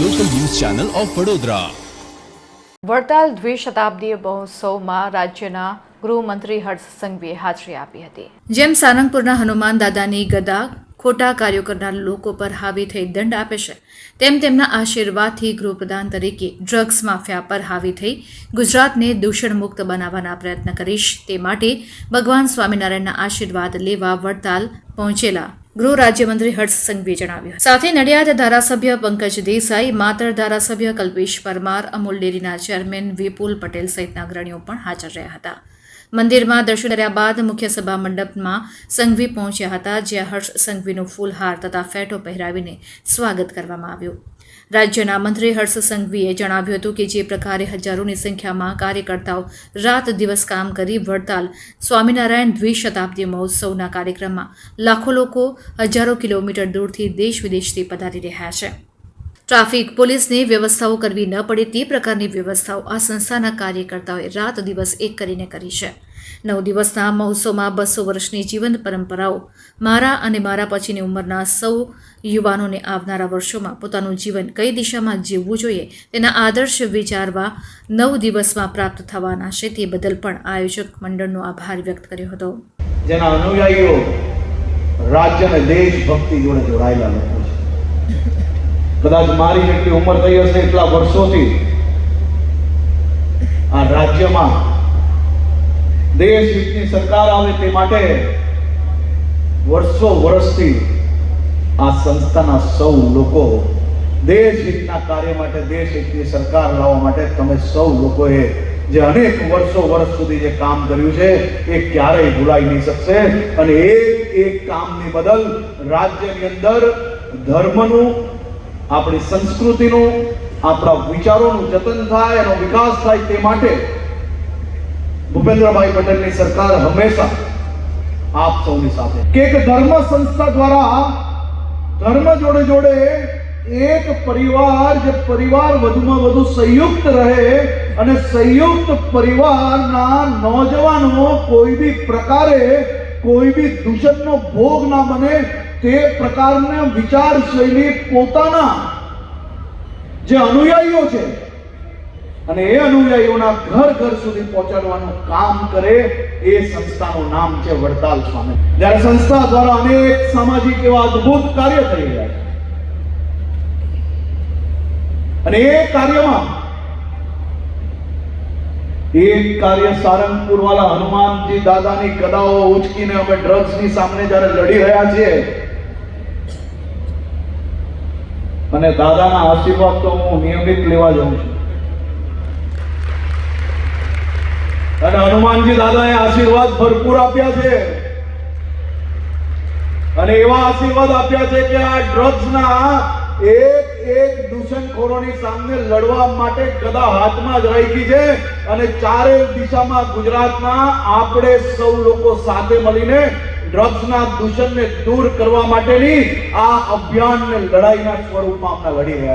channel of Vadodara. Vadtal દ્વિશતાબ્દીય મહોત્સવમાં રાજ્યના ગૃહમંત્રી હર્ષ સંઘવીએ હાજરી આપી હતી. જેમ સારંગપુરના હનુમાન દાદાની ગદા ખોટા કાર્યો કરનાર લોકો પર હાવી થઈ દંડ આપે છે તેમ તેમના આશીર્વાદથી ગૃહપ્રધાન તરીકે ડ્રગ્સ માફિયા પર હાવી થઈ ગુજરાતને દૂષણ મુક્ત બનાવવાના પ્રયત્ન કરીશ તે માટે ભગવાન સ્વામિનારાયણના આશીર્વાદ લેવા વડતાલ પહોંચેલા ગૃહ રાજ્યમંત્રી હર્ષ સંઘવીએ જણાવ્યું સાથે નડિયાદ ધારાસભ્ય પંકજ દેસાઈ, માતર ધારાસભ્ય કલ્પેશ પરમાર, અમૂલ ડેરીના ચેરમેન વિપુલ પટેલ સહિતના અગ્રણીઓ પણ હાજર રહ્યા હતા. મંદિરમાં દર્શન કર્યા બાદ મુખ્ય સભા મંડપમાં સંઘવી પહોંચ્યા હતા, જ્યાં હર્ષ સંઘવીનું ફૂલહાર તથા ફેટો પહેરાવીને સ્વાગત કરવામાં આવ્યું. રાજ્યના મંત્રી હર્ષ સંઘવીએ જણાવ્યું હતું કે જે પ્રકારે હજારોની સંખ્યામાં કાર્યકર્તાઓ રાત દિવસ કામ કરી વડતાલ સ્વામિનારાયણ દ્વિશતાબ્દી મહોત્સવના કાર્યક્રમમાં લાખો લોકો હજારો કિલોમીટર દૂરથી દેશ વિદેશથી પધારી રહ્યા છે. ટ્રાફિક પોલીસની વ્યવસ્થાઓ કરવી ન પડે તે પ્રકારની વ્યવસ્થાઓ આ સંસ્થાના કાર્યકર્તાઓએ રાત દિવસ એક કરીને કરી છે. નવ દિવસના મહોત્સવમાં બસો વર્ષની જીવંત પરંપરાઓ મારા અને મારા પછીની ઉંમરના સૌ યુવાનોને આવનારા વર્ષોમાં પોતાનું જીવન કઈ દિશામાં જીવવું જોઈએ તેના આદર્શ વિચારવા નવ દિવસમાં પ્રાપ્ત થવાના છે તે બદલ પણ આયોજક મંડળનો આભાર વ્યક્ત કર્યો હતો. જેના અનુયાયીઓ રાજ્ય અને જોડે જોડાયેલા લોકો કદાચ મારી જેટલી ઉંમર થઈ હશે એટલા વર્ષોથી આ રાજ્યમાં દેશ હિતની સરકાર આવે તે માટે વર્ષો વર્ષથી આ સંસ્થાના સૌ લોકો દેશ હિતના કાર્ય માટે દેશ હિતની સરકાર લાવવા માટે તમે સૌ લોકોએ જે અનેક વર્ષો વર્ષ સુધી જે કામ કર્યું છે, એ ક્યારેય ભૂલાઈ નહીં શકશે. અને એક એક કામની બદલ રાજ્યની અંદર ધર્મનું આપણી સંસ્કૃતિનું, આપણા વિચારોનું જતન થાય, એનો વિકાસ થાય તે માટે ભૂપેન્દ્રભાઈ પટેલની સરકાર હંમેશા આપ સૌની સાથે. કે એક ધર્મ સંસ્થા દ્વારા, ધર્મ જોડે જોડે એક પરિવાર, જે પરિવાર વધુમાં વધુ સંયુક્ત રહે અને સંયુક્ત પરિવારના નોજવાનો કોઈ બી પ્રકારે કોઈ બી દૂષણનો ભોગ ના બને તે પ્રકારના વિચાર શૈલી પોતાના જે અનુયાયીઓ છે અને એ અનુયાયીઓના ઘર ઘર સુધી પહોંચાડવાનું કામ કરે એ સંસ્થાનું નામ છે વડતાલ સ્વામી. જ્યારે સંસ્થા દ્વારા અનેક સામાજિક એવા અદ્ભુત કાર્ય થઈ રહ્યા છે. અને એ કાર્યમાં એક કાર્ય સારંગપુર વાળા હનુમાનજી દાદાની કદાઓ ઉચકીને અમે ડ્રગ્સની સામે જ્યારે લડી રહ્યા છીએ અને દાદાના આશીર્વાદ તો હું નિયમિત લેવા જાઉં છું. અને હનુમાનજી દાદાએ આશીર્વાદ ભરપૂર આપ્યા છે. અને એવા આશીર્વાદ આપ્યા છે કે આ ડ્રગ્સના એક એક દૂષણખોરોની સામે લડવા માટે ગદા હાથમાં જ રાખી છે અને ચારે દિશામાં ગુજરાતના આપણે સૌ લોકો સાથે મળીને ડ્રગ્સના દૂષણને દૂર કરવા માટેની આ અભિયાનને લડાઈના સ્વરૂપમાં આપણે લડી રહ્યા